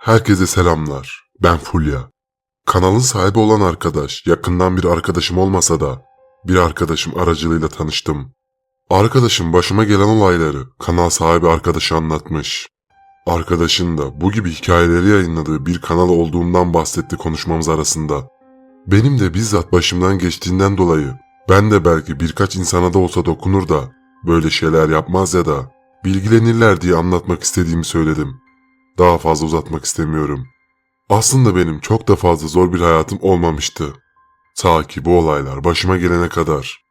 Herkese selamlar. Ben Fulya. Kanalın sahibi olan arkadaş yakından bir arkadaşım olmasa da bir arkadaşım aracılığıyla tanıştım. Arkadaşım başıma gelen olayları kanal sahibi arkadaşı anlatmış. Arkadaşın da bu gibi hikayeleri yayınladığı bir kanal olduğundan bahsetti konuşmamız arasında. Benim de bizzat başımdan geçtiğinden dolayı ben de belki birkaç insana da olsa dokunur da böyle şeyler yapmaz ya da bilgilenirler diye anlatmak istediğimi söyledim. Daha fazla uzatmak istemiyorum. Aslında benim çok da fazla zor bir hayatım olmamıştı. Ta ki bu olaylar başıma gelene kadar.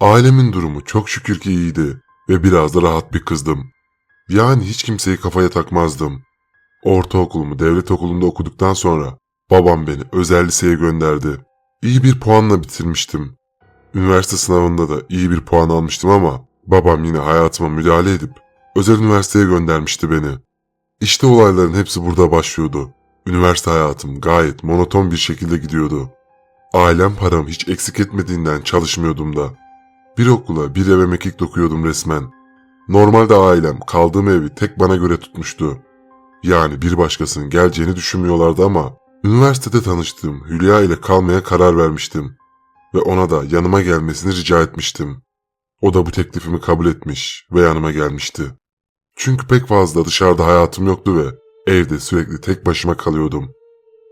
Ailemin durumu çok şükür ki iyiydi ve biraz da rahat bir kızdım. Yani hiç kimseyi kafaya takmazdım. Ortaokulumu devlet okulunda okuduktan sonra babam beni özel liseye gönderdi. İyi bir puanla bitirmiştim. Üniversite sınavında da iyi bir puan almıştım ama babam yine hayatıma müdahale edip özel üniversiteye göndermişti beni. İşte olayların hepsi burada başlıyordu. Üniversite hayatım gayet monoton bir şekilde gidiyordu. Ailem paramı hiç eksik etmediğinden çalışmıyordum da. Bir okula bir eve mekik dokuyordum resmen. Normalde ailem kaldığım evi tek bana göre tutmuştu. Yani bir başkasının geleceğini düşünmüyorlardı ama üniversitede tanıştığım Hülya ile kalmaya karar vermiştim. Ve ona da yanıma gelmesini rica etmiştim. O da bu teklifimi kabul etmiş ve yanıma gelmişti. Çünkü pek fazla dışarıda hayatım yoktu ve evde sürekli tek başıma kalıyordum.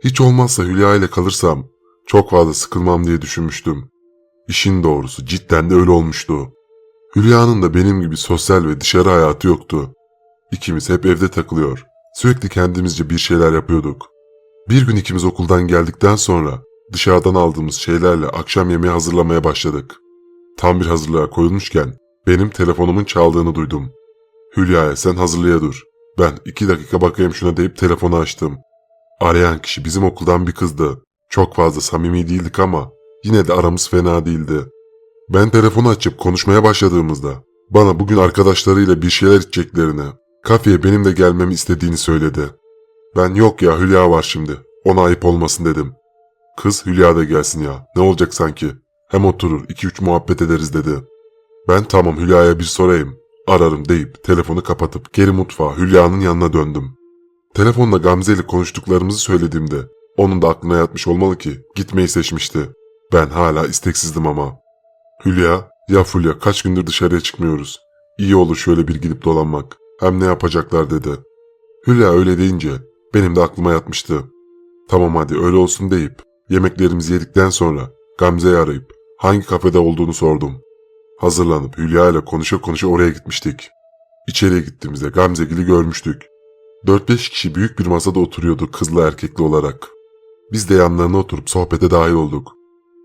Hiç olmazsa Hülya ile kalırsam çok fazla sıkılmam diye düşünmüştüm. İşin doğrusu cidden de öyle olmuştu. Hülya'nın da benim gibi sosyal ve dışarı hayatı yoktu. İkimiz hep evde takılıyor. Sürekli kendimizce bir şeyler yapıyorduk. Bir gün ikimiz okuldan geldikten sonra dışarıdan aldığımız şeylerle akşam yemeği hazırlamaya başladık. Tam bir hazırlığa koyulmuşken benim telefonumun çaldığını duydum. Hülya'ya sen hazırlığa dur. Ben iki dakika bakayım şuna deyip telefonu açtım. Arayan kişi bizim okuldan bir kızdı. Çok fazla samimi değildik ama yine de aramız fena değildi. Ben telefonu açıp konuşmaya başladığımızda bana bugün arkadaşlarıyla bir şeyler içeceklerini, kafeye benim de gelmemi istediğini söyledi. Ben yok ya Hülya var şimdi, ona ayıp olmasın dedim. Kız Hülya da gelsin ya, ne olacak sanki? Hem oturur, iki üç muhabbet ederiz dedi. Ben tamam Hülya'ya bir sorayım, ararım deyip telefonu kapatıp geri mutfağa Hülya'nın yanına döndüm. Telefonla Gamze ile konuştuklarımızı söylediğimde onun da aklına yatmış olmalı ki gitmeyi seçmişti. Ben hala isteksizdim ama. Hülya, ya Fulya kaç gündür dışarıya çıkmıyoruz. İyi olur şöyle bir gidip dolanmak. Hem ne yapacaklar dedi. Hülya öyle deyince benim de aklıma yatmıştı. Tamam hadi öyle olsun deyip yemeklerimizi yedikten sonra Gamze'yi arayıp hangi kafede olduğunu sordum. Hazırlanıp Hülya ile konuşa konuşa oraya gitmiştik. İçeriye gittiğimizde Gamzegil'i görmüştük. 4-5 kişi büyük bir masada oturuyordu kızlı erkekli olarak. Biz de yanlarına oturup sohbete dahil olduk.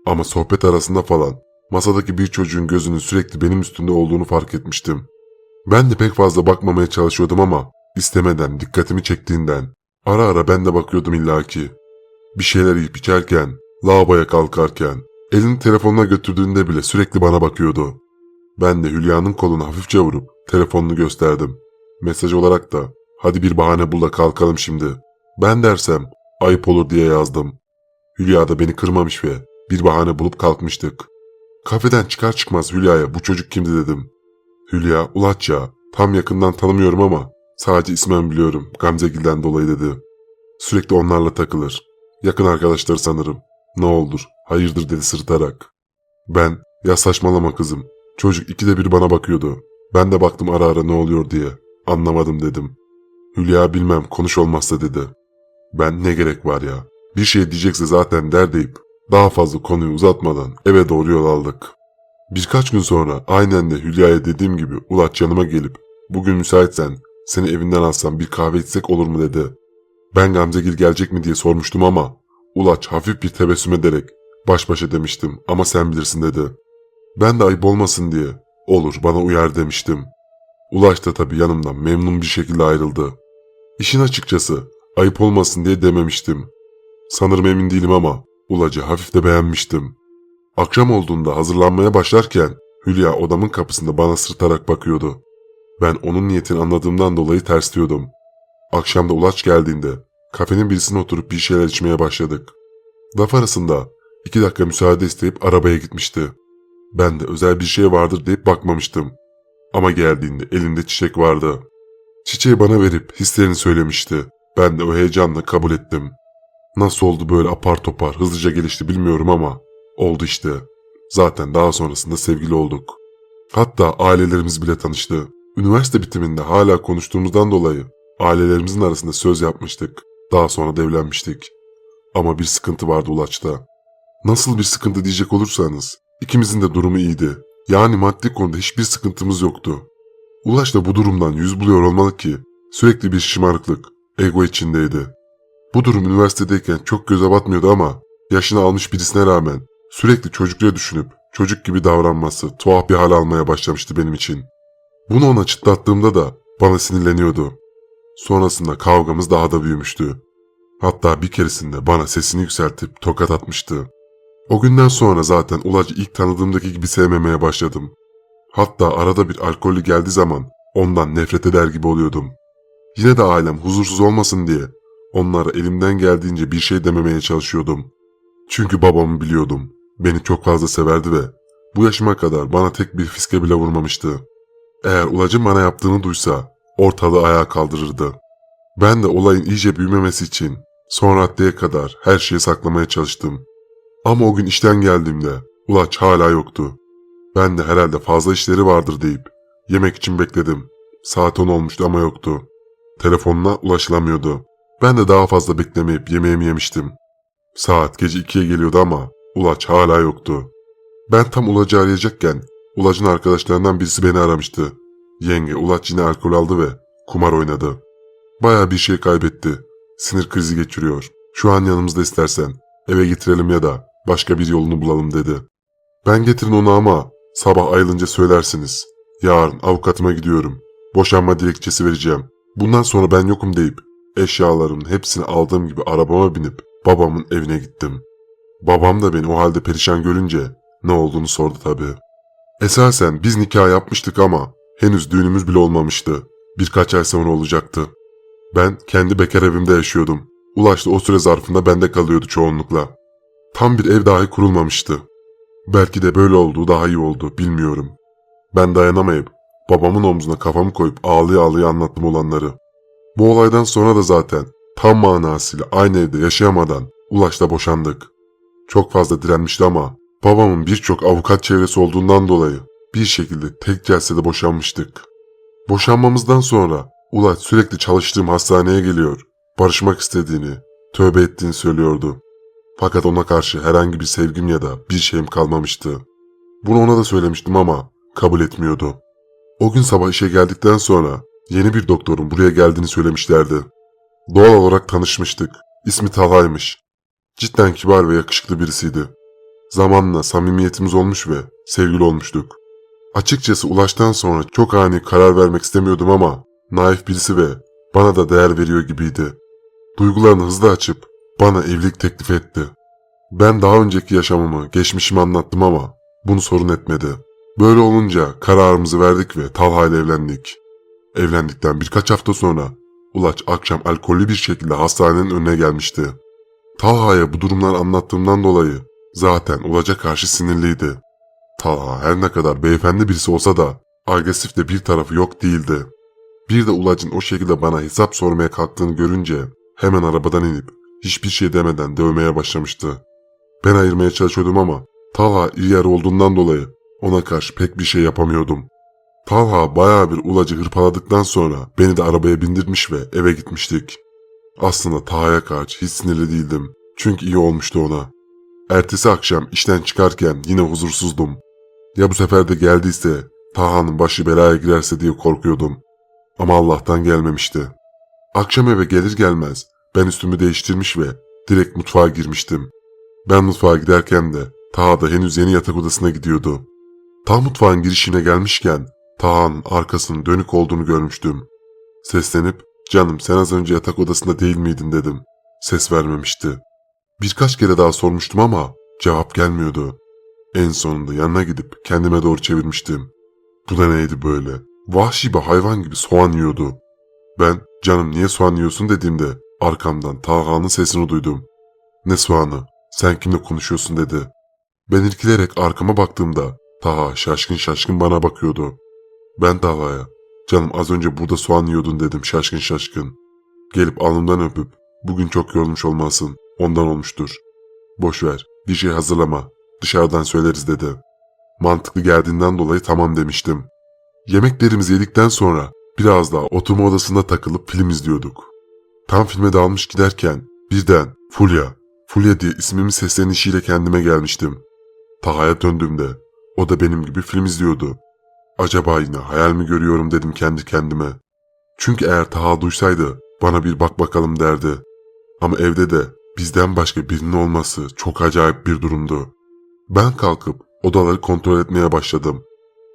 Ama sohbet arasında falan masadaki bir çocuğun gözünün sürekli benim üstünde olduğunu fark etmiştim. Ben de pek fazla bakmamaya çalışıyordum ama istemeden dikkatimi çektiğinden ara ara ben de bakıyordum illaki. Bir şeyler yiyip içerken, lavaboya kalkarken, elini telefonuna götürdüğünde bile sürekli bana bakıyordu. Ben de Hülya'nın kolunu hafifçe vurup telefonunu gösterdim. Mesaj olarak da hadi bir bahane bul da kalkalım şimdi. Ben dersem ayıp olur diye yazdım. Hülya da beni kırmamış ve bir bahane bulup kalkmıştık. Kafeden çıkar çıkmaz Hülya'ya bu çocuk kimdi dedim. Hülya ulaç tam yakından tanımıyorum ama sadece ismen biliyorum Gamzegil'den dolayı dedi. Sürekli onlarla takılır. Yakın arkadaşları sanırım. Ne olur hayırdır dedi sırıtarak. Ben ya saçmalama kızım. Çocuk ikide bir bana bakıyordu. Ben de baktım ara ara ne oluyor diye. Anlamadım dedim. Hülya bilmem konuş olmazsa dedi. Ben ne gerek var ya. Bir şey diyecekse zaten der deyip daha fazla konuyu uzatmadan eve doğru yol aldık. Birkaç gün sonra aynen de Hülya'ya dediğim gibi Ulaç yanıma gelip bugün müsaitsen seni evinden alsam bir kahve içsek olur mu dedi. Ben Gamzegil gelecek mi diye sormuştum ama Ulaç hafif bir tebessüm ederek baş başa demiştim ama sen bilirsin dedi. Ben de ayıp olmasın diye olur bana uyar demiştim. Ulaş da tabii yanımdan memnun bir şekilde ayrıldı. İşin açıkçası ayıp olmasın diye dememiştim. Sanırım emin değilim ama Ulacı hafif de beğenmiştim. Akşam olduğunda hazırlanmaya başlarken Hülya odamın kapısında bana sırtarak bakıyordu. Ben onun niyetini anladığımdan dolayı tersliyordum. Akşam da Ulaç geldiğinde kafenin birisine oturup bir şeyler içmeye başladık. Laf arasında iki dakika müsaade isteyip arabaya gitmişti. Ben de özel bir şey vardır deyip bakmamıştım. Ama geldiğinde elinde çiçek vardı. Çiçeği bana verip hislerini söylemişti. Ben de o heyecanla kabul ettim. Nasıl oldu böyle apar topar hızlıca gelişti bilmiyorum ama oldu işte. Zaten daha sonrasında sevgili olduk. Hatta ailelerimiz bile tanıştı. Üniversite bitiminde hala konuştuğumuzdan dolayı ailelerimizin arasında söz yapmıştık. Daha sonra da evlenmiştik. Ama bir sıkıntı vardı Ulaç'ta. Nasıl bir sıkıntı diyecek olursanız ikimizin de durumu iyiydi. Yani maddi konuda hiçbir sıkıntımız yoktu. Ulaş da bu durumdan yüz buluyor olmalı ki sürekli bir şımarıklık, ego içindeydi. Bu durum üniversitedeyken çok göze batmıyordu ama yaşını almış birisine rağmen sürekli çocukça düşünüp çocuk gibi davranması tuhaf bir hal almaya başlamıştı benim için. Bunu ona çıtlattığımda da bana sinirleniyordu. Sonrasında kavgamız daha da büyümüştü. Hatta bir keresinde bana sesini yükseltip tokat atmıştı. O günden sonra zaten Ulacı ilk tanıdığımdaki gibi sevmemeye başladım. Hatta arada bir alkollü geldiği zaman ondan nefret eder gibi oluyordum. Yine de ailem huzursuz olmasın diye onlara elimden geldiğince bir şey dememeye çalışıyordum. Çünkü babamı biliyordum. Beni çok fazla severdi ve bu yaşıma kadar bana tek bir fiske bile vurmamıştı. Eğer Ulacın bana yaptığını duysa ortalığı ayağa kaldırırdı. Ben de olayın iyice büyümemesi için son raddeye kadar her şeyi saklamaya çalıştım. Ama o gün işten geldiğimde Ulaç hala yoktu. Ben de herhalde fazla işleri vardır deyip yemek için bekledim. Saat 10 olmuştu ama yoktu. Telefonuna ulaşılamıyordu. Ben de daha fazla beklemeyip yemeğimi yemiştim. Saat gece 2'ye geliyordu ama Ulaç hala yoktu. Ben tam Ulaç'ı arayacakken Ulaç'ın arkadaşlarından birisi beni aramıştı. Yenge Ulaç yine alkol aldı ve kumar oynadı. Baya bir şey kaybetti. Sinir krizi geçiriyor. Şu an yanımızda istersen. Eve getirelim ya da başka bir yolunu bulalım dedi. Ben getirin onu ama sabah ayılınca söylersiniz. Yarın avukatıma gidiyorum. Boşanma dilekçesi vereceğim. Bundan sonra ben yokum deyip eşyalarımın hepsini aldığım gibi arabama binip babamın evine gittim. Babam da beni o halde perişan görünce ne olduğunu sordu tabii. Esasen biz nikah yapmıştık ama henüz düğünümüz bile olmamıştı. Birkaç ay sonra olacaktı. Ben kendi bekar evimde yaşıyordum. Ulaş o süre zarfında bende kalıyordu çoğunlukla. Tam bir ev dahi kurulmamıştı. Belki de böyle olduğu daha iyi oldu, bilmiyorum. Ben dayanamayıp babamın omzuna kafamı koyup ağlaya ağlaya anlattım olanları. Bu olaydan sonra da zaten tam manasıyla aynı evde yaşayamadan Ulaş'la boşandık. Çok fazla direnmişti ama babamın birçok avukat çevresi olduğundan dolayı bir şekilde tek celsede boşanmıştık. Boşanmamızdan sonra Ulaş sürekli çalıştığım hastaneye geliyor, barışmak istediğini, tövbe ettiğini söylüyordu. Fakat ona karşı herhangi bir sevgim ya da bir şeyim kalmamıştı. Bunu ona da söylemiştim ama kabul etmiyordu. O gün sabah işe geldikten sonra yeni bir doktorun buraya geldiğini söylemişlerdi. Doğal olarak tanışmıştık. İsmi Talha'ymış. Cidden kibar ve yakışıklı birisiydi. Zamanla samimiyetimiz olmuş ve sevgili olmuştuk. Açıkçası ulaştan sonra çok ani karar vermek istemiyordum ama naif birisi ve bana da değer veriyor gibiydi. Duygularını hızlı açıp bana evlilik teklif etti. Ben daha önceki yaşamımı, geçmişimi anlattım ama bunu sorun etmedi. Böyle olunca kararımızı verdik ve Talha ile evlendik. Evlendikten birkaç hafta sonra Ulaç akşam alkollü bir şekilde hastanenin önüne gelmişti. Talha'ya bu durumları anlattığımdan dolayı zaten Ulaç'a karşı sinirliydi. Talha her ne kadar beyefendi birisi olsa da agresif de bir tarafı yok değildi. Bir de Ulaç'ın o şekilde bana hesap sormaya kalktığını görünce hemen arabadan inip hiçbir şey demeden dövmeye başlamıştı. Ben ayırmaya çalışıyordum ama Talha yer olduğundan dolayı ona karşı pek bir şey yapamıyordum. Talha bayağı bir ulacı hırpaladıktan sonra beni de arabaya bindirmiş ve eve gitmiştik. Aslında Taha'ya karşı hiç sinirli değildim. Çünkü iyi olmuştu ona. Ertesi akşam işten çıkarken yine huzursuzdum. Ya bu sefer de geldiyse Taha'nın başı belaya girerse diye korkuyordum. Ama Allah'tan gelmemişti. Akşam eve gelir gelmez ben üstümü değiştirmiş ve direkt mutfağa girmiştim. Ben mutfağa giderken de Taha da henüz yeni yatak odasına gidiyordu. Tam mutfağın girişine gelmişken Taha'nın arkasının dönük olduğunu görmüştüm. Seslenip canım sen az önce yatak odasında değil miydin dedim. Ses vermemişti. Birkaç kere daha sormuştum ama cevap gelmiyordu. En sonunda yanına gidip kendime doğru çevirmiştim. Bu da neydi böyle? Vahşi bir hayvan gibi soğan yiyordu. Ben canım niye soğan yiyorsun dediğimde arkamdan Taha'nın sesini duydum. Ne soğanı? Sen kimle konuşuyorsun dedi. Ben irkilerek arkama baktığımda Taha şaşkın şaşkın bana bakıyordu. Ben Taha'ya canım az önce burada soğan yiyordun dedim şaşkın şaşkın. Gelip alnımdan öpüp bugün çok yorulmuş olmasın ondan olmuştur. Boş ver bir şey hazırlama dışarıdan söyleriz dedi. Mantıklı geldiğinden dolayı tamam demiştim. Yemeklerimizi yedikten sonra biraz daha oturma odasında takılıp film izliyorduk. Tam filme dalmış giderken birden Fulya, Fulya diye ismimin seslenişiyle kendime gelmiştim. Taha'ya döndüğümde o da benim gibi film izliyordu. Acaba yine hayal mi görüyorum dedim kendi kendime. Çünkü eğer Taha duysaydı bana bir bak bakalım derdi. Ama evde de bizden başka birinin olması çok acayip bir durumdu. Ben kalkıp odaları kontrol etmeye başladım.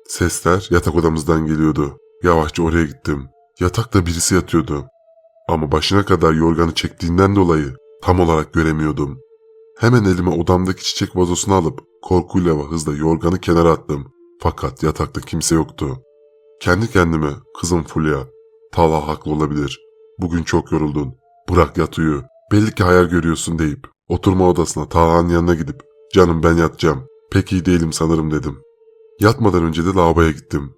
Sesler yatak odamızdan geliyordu. Yavaşça oraya gittim. Yatakta birisi yatıyordu. Ama başına kadar yorganı çektiğinden dolayı tam olarak göremiyordum. Hemen elime odamdaki çiçek vazosunu alıp korkuyla ve hızla yorganı kenara attım. Fakat yatakta kimse yoktu. Kendi kendime kızım Fulya, Talha haklı olabilir. Bugün çok yoruldun. Bırak yat uyu. Belli ki hayal görüyorsun deyip oturma odasına Talha'nın yanına gidip canım ben yatacağım. Pek iyi değilim sanırım dedim. Yatmadan önce de lavaboya gittim.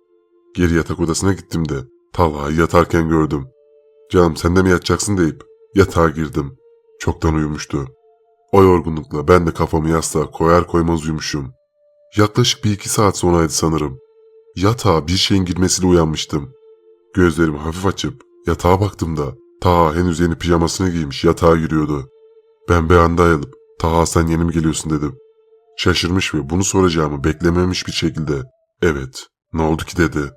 Geri yatak odasına gittim de Talha'yı yatarken gördüm. Canım sen de mi yatacaksın deyip yatağa girdim. Çoktan uyumuştu. O yorgunlukla ben de kafamı yastığa koyar koymaz uyumuşum. Yaklaşık bir iki saat sonraydı sanırım. Yatağa bir şeyin girmesiyle uyanmıştım. Gözlerimi hafif açıp yatağa baktığımda Taha henüz yeni pijamasını giymiş yatağa yürüyordu. Ben bir anda ayılıp Taha sen yeni mi geliyorsun dedim. Şaşırmış ve bunu soracağımı beklememiş bir şekilde evet ne oldu ki dedi.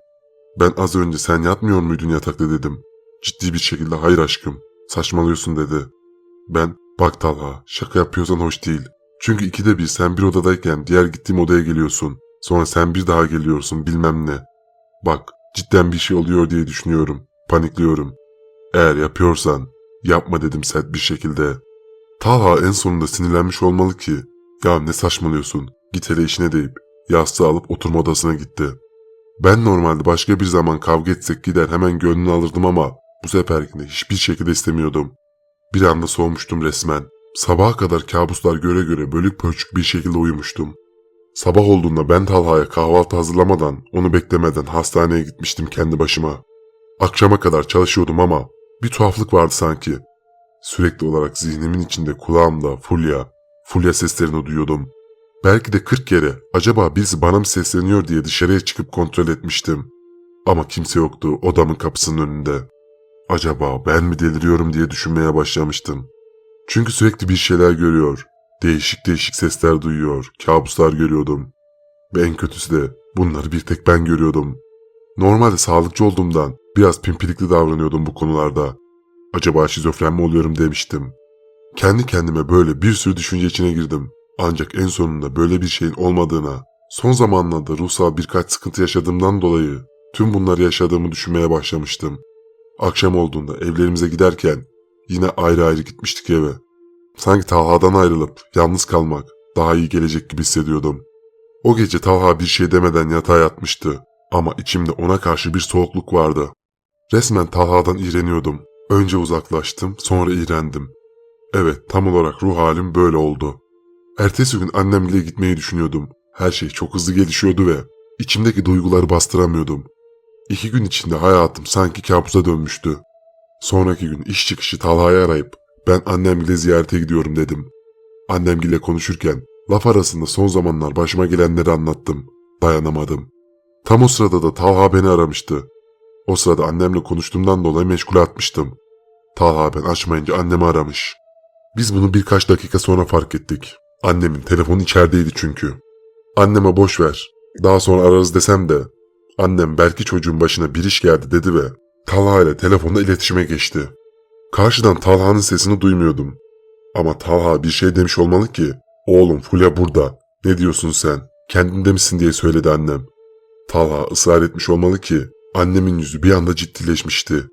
Ben az önce sen yatmıyor muydun yatakta dedim. Ciddi bir şekilde hayır aşkım saçmalıyorsun dedi. Ben bak Talha şaka yapıyorsan hoş değil. Çünkü ikide bir sen bir odadayken diğer gittiğim odaya geliyorsun. Sonra sen bir daha geliyorsun bilmem ne. Bak cidden bir şey oluyor diye düşünüyorum. Panikliyorum. Eğer yapıyorsan yapma dedim sert bir şekilde. Talha en sonunda sinirlenmiş olmalı ki ya ne saçmalıyorsun git hele işine deyip yastığı alıp oturma odasına gitti. Ben normalde başka bir zaman kavga etsek gider hemen gönlünü alırdım ama bu seferkinde hiçbir şekilde istemiyordum. Bir anda soğumuştum resmen. Sabaha kadar kabuslar göre göre bölük pörçük bir şekilde uyumuştum. Sabah olduğunda ben Talha'ya kahvaltı hazırlamadan, onu beklemeden hastaneye gitmiştim kendi başıma. Akşama kadar çalışıyordum ama bir tuhaflık vardı sanki. Sürekli olarak zihnimin içinde kulağımda Fulya, Fulya seslerini duyuyordum. Belki de 40 kere acaba birisi bana mı sesleniyor diye dışarıya çıkıp kontrol etmiştim. Ama kimse yoktu odamın kapısının önünde. Acaba ben mi deliriyorum diye düşünmeye başlamıştım. Çünkü sürekli bir şeyler görüyor. Değişik değişik sesler duyuyor. Kabuslar görüyordum. Ve en kötüsü de bunları bir tek ben görüyordum. Normalde sağlıkçı olduğumdan biraz pimpirikli davranıyordum bu konularda. Acaba şizofren mi oluyorum demiştim. Kendi kendime böyle bir sürü düşünce içine girdim. Ancak en sonunda böyle bir şeyin olmadığına, son zamanlarda ruhsal birkaç sıkıntı yaşadığımdan dolayı tüm bunları yaşadığımı düşünmeye başlamıştım. Akşam olduğunda evlerimize giderken yine ayrı ayrı gitmiştik eve. Sanki Talha'dan ayrılıp yalnız kalmak daha iyi gelecek gibi hissediyordum. O gece Talha bir şey demeden yatağa yatmıştı ama içimde ona karşı bir soğukluk vardı. Resmen Talha'dan iğreniyordum. Önce uzaklaştım sonra iğrendim. Evet tam olarak ruh halim böyle oldu. Ertesi gün annemle gitmeyi düşünüyordum. Her şey çok hızlı gelişiyordu ve içimdeki duyguları bastıramıyordum. İki gün içinde hayatım sanki kabusa dönmüştü. Sonraki gün iş çıkışı Talha'yı arayıp ben annemle ziyarete gidiyorum dedim. Annemgile konuşurken laf arasında son zamanlar başıma gelenleri anlattım. Dayanamadım. Tam o sırada da Talha beni aramıştı. O sırada annemle konuştuğumdan dolayı meşgule atmıştım. Talha ben açmayınca annemi aramış. Biz bunu birkaç dakika sonra fark ettik. Annemin telefonu içerideydi çünkü. Anneme boş ver. Daha sonra ararız desem de annem belki çocuğun başına bir iş geldi dedi ve Talha ile telefonda iletişime geçti. Karşıdan Talha'nın sesini duymuyordum. Ama Talha bir şey demiş olmalı ki oğlum Fulya burada. Ne diyorsun sen? Kendinde misin diye söyledi annem. Talha ısrar etmiş olmalı ki annemin yüzü bir anda ciddileşmişti.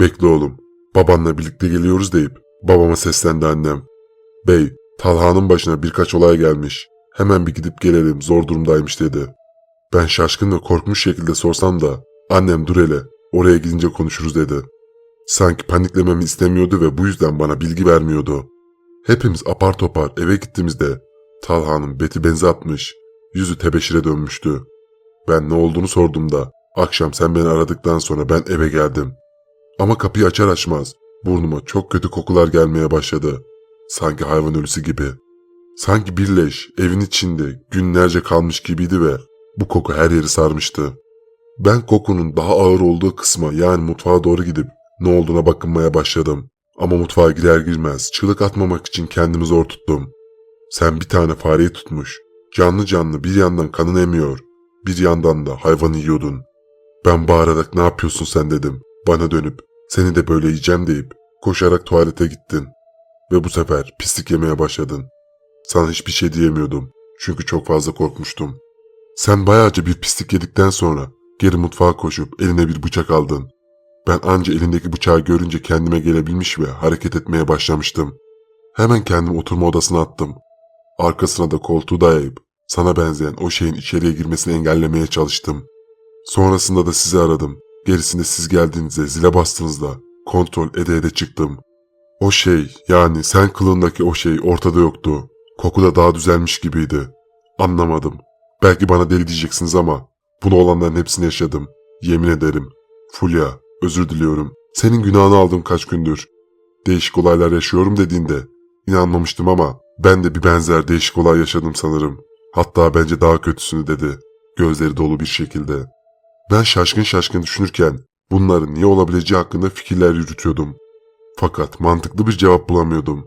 Bekle oğlum babanla birlikte geliyoruz deyip babama seslendi annem. Bey Talha'nın başına birkaç olay gelmiş. Hemen bir gidip gelelim zor durumdaymış dedi. Ben şaşkın ve korkmuş şekilde sorsam da annem dur hele oraya gidince konuşuruz dedi. Sanki paniklememi istemiyordu ve bu yüzden bana bilgi vermiyordu. Hepimiz apar topar eve gittiğimizde Talha'nın beti benzi atmış, yüzü tebeşire dönmüştü. Ben ne olduğunu sordum da akşam sen beni aradıktan sonra ben eve geldim. Ama kapıyı açar açmaz Burnuma çok kötü kokular gelmeye başladı. Sanki hayvan ölüsü gibi. Sanki bir leş evin içinde günlerce kalmış gibiydi ve bu koku her yeri sarmıştı. Ben kokunun daha ağır olduğu kısma yani mutfağa doğru gidip ne olduğuna bakınmaya başladım. Ama mutfağa girer girmez çığlık atmamak için kendimi zor tuttum. Sen bir tane fareyi tutmuş. Canlı canlı bir yandan kanını emiyor. Bir yandan da hayvanı yiyordun. Ben bağırarak ne yapıyorsun sen dedim. Bana dönüp seni de böyle yiyeceğim deyip koşarak tuvalete gittin. Ve bu sefer pislik yemeye başladın. Sana hiçbir şey diyemiyordum. Çünkü çok fazla korkmuştum. Sen bayağıca bir pislik yedikten sonra geri mutfağa koşup eline bir bıçak aldın. Ben anca elindeki bıçağı görünce kendime gelebilmiş ve hareket etmeye başlamıştım. Hemen kendimi oturma odasına attım. Arkasına da koltuğu dayayıp sana benzeyen o şeyin içeriye girmesini engellemeye çalıştım. Sonrasında da sizi aradım. Gerisinde siz geldiğinizde zile bastığınızda kontrol ede ede çıktım. O şey yani sen kılığındaki o şey ortada yoktu. Koku da daha düzelmiş gibiydi. Anlamadım. Belki bana deli diyeceksiniz ama bunu olanların hepsini yaşadım. Yemin ederim. Fulya özür diliyorum. Senin günahını aldım kaç gündür. Değişik olaylar yaşıyorum dediğinde inanmamıştım ama ben de bir benzer değişik olay yaşadım sanırım. Hatta bence daha kötüsünü dedi. Gözleri dolu bir şekilde. Ben şaşkın şaşkın düşünürken bunların niye olabileceği hakkında fikirler yürütüyordum. Fakat mantıklı bir cevap bulamıyordum.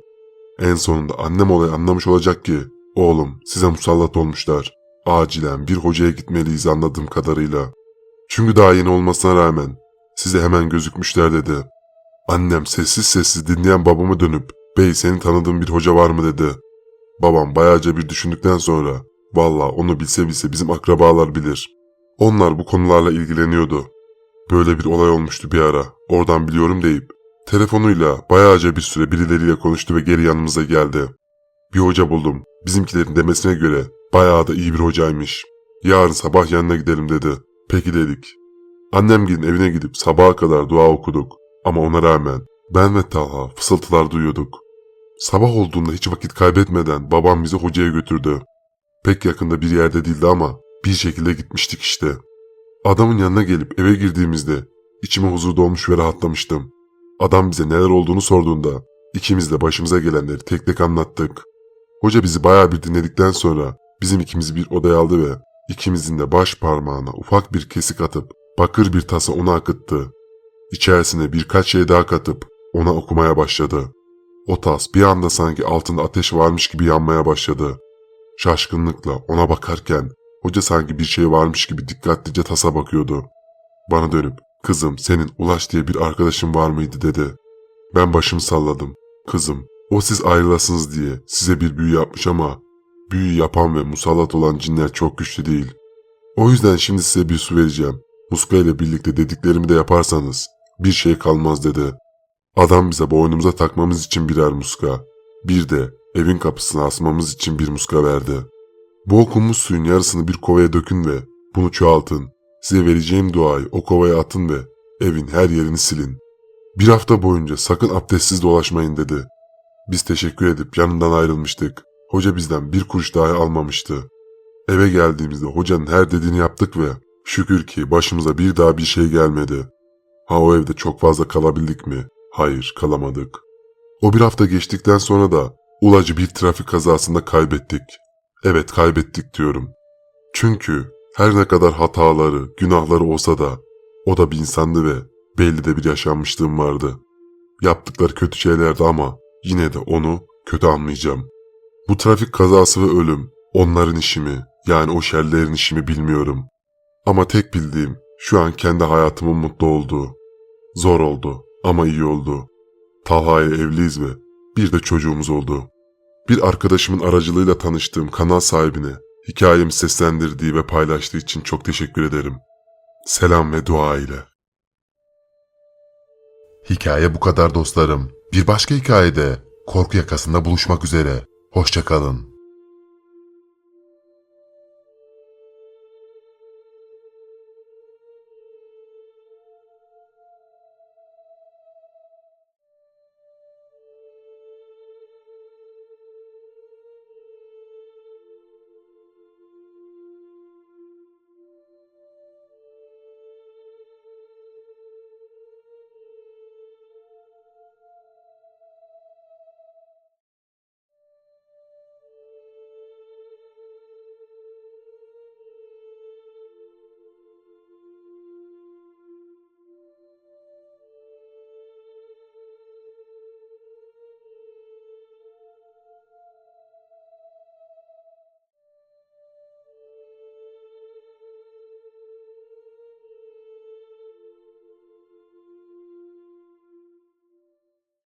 En sonunda annem olayı anlamış olacak ki oğlum size musallat olmuşlar. Acilen bir hocaya gitmeliyiz anladığım kadarıyla. Çünkü daha yeni olmasına rağmen size hemen gözükmüşler dedi. Annem sessiz sessiz dinleyen babama dönüp bey senin tanıdığın bir hoca var mı dedi. Babam bayağıca bir düşündükten sonra valla onu bilse bilse bizim akrabalar bilir. Onlar bu konularla ilgileniyordu. Böyle bir olay olmuştu bir ara. Oradan biliyorum deyip telefonuyla bayağıca bir süre birileriyle konuştu ve geri yanımıza geldi. Bir hoca buldum. Bizimkilerin demesine göre bayağı da iyi bir hocaymış. Yarın sabah yanına gidelim dedi. Peki dedik. Annemgilin evine gidip sabaha kadar dua okuduk. Ama ona rağmen ben ve Talha fısıltılar duyuyorduk. Sabah olduğunda hiç vakit kaybetmeden babam bizi hocaya götürdü. Pek yakında bir yerde değildi ama bir şekilde gitmiştik işte. Adamın yanına gelip eve girdiğimizde içime huzur dolmuş ve rahatlamıştım. Adam bize neler olduğunu sorduğunda ikimiz de başımıza gelenleri tek tek anlattık. Hoca bizi bayağı bir dinledikten sonra bizim ikimizi bir odaya aldı ve ikimizin de baş parmağına ufak bir kesik atıp bakır bir tasa ona akıttı. İçerisine birkaç şey daha katıp ona okumaya başladı. O tas bir anda sanki altında ateş varmış gibi yanmaya başladı. Şaşkınlıkla ona bakarken hoca sanki bir şey varmış gibi dikkatlice tasa bakıyordu. Bana dönüp kızım senin Ulaş diye bir arkadaşın var mıydı dedi. Ben başımı salladım. Kızım o siz ayrılasınız diye size bir büyü yapmış ama büyü yapan ve musallat olan cinler çok güçlü değil. O yüzden şimdi size bir su vereceğim. Muska ile birlikte dediklerimi de yaparsanız bir şey kalmaz dedi. Adam bize boynumuza takmamız için birer muska. Bir de evin kapısına asmamız için bir muska verdi. Bu okunmuş suyun yarısını bir kovaya dökün ve bunu çoğaltın. Size vereceğim duayı o kovaya atın ve evin her yerini silin. Bir hafta boyunca sakın abdestsiz dolaşmayın dedi. Biz teşekkür edip yanından ayrılmıştık. Hoca bizden bir kuruş dahi almamıştı. Eve geldiğimizde hocanın her dediğini yaptık ve şükür ki başımıza bir daha bir şey gelmedi. Ha o evde çok fazla kalabildik mi? Hayır kalamadık. O bir hafta geçtikten sonra da Ulacı bir trafik kazasında kaybettik. Evet kaybettik diyorum. Çünkü her ne kadar hataları, günahları olsa da o da bir insandı ve belli de bir yaşanmışlığım vardı. Yaptıkları kötü şeylerdi ama yine de onu kötü anlayacağım. Bu trafik kazası ve ölüm onların işi mi yani o şerlerin işi mi bilmiyorum. Ama tek bildiğim şu an kendi hayatımın mutlu olduğu. Zor oldu ama iyi oldu. Talha ile evliyiz ve bir de çocuğumuz oldu. Bir arkadaşımın aracılığıyla tanıştığım kanal sahibine hikayemi seslendirdiği ve paylaştığı için çok teşekkür ederim. Selam ve dua ile. Hikaye bu kadar dostlarım. Bir başka hikayede korku yakasında buluşmak üzere. Hoşçakalın.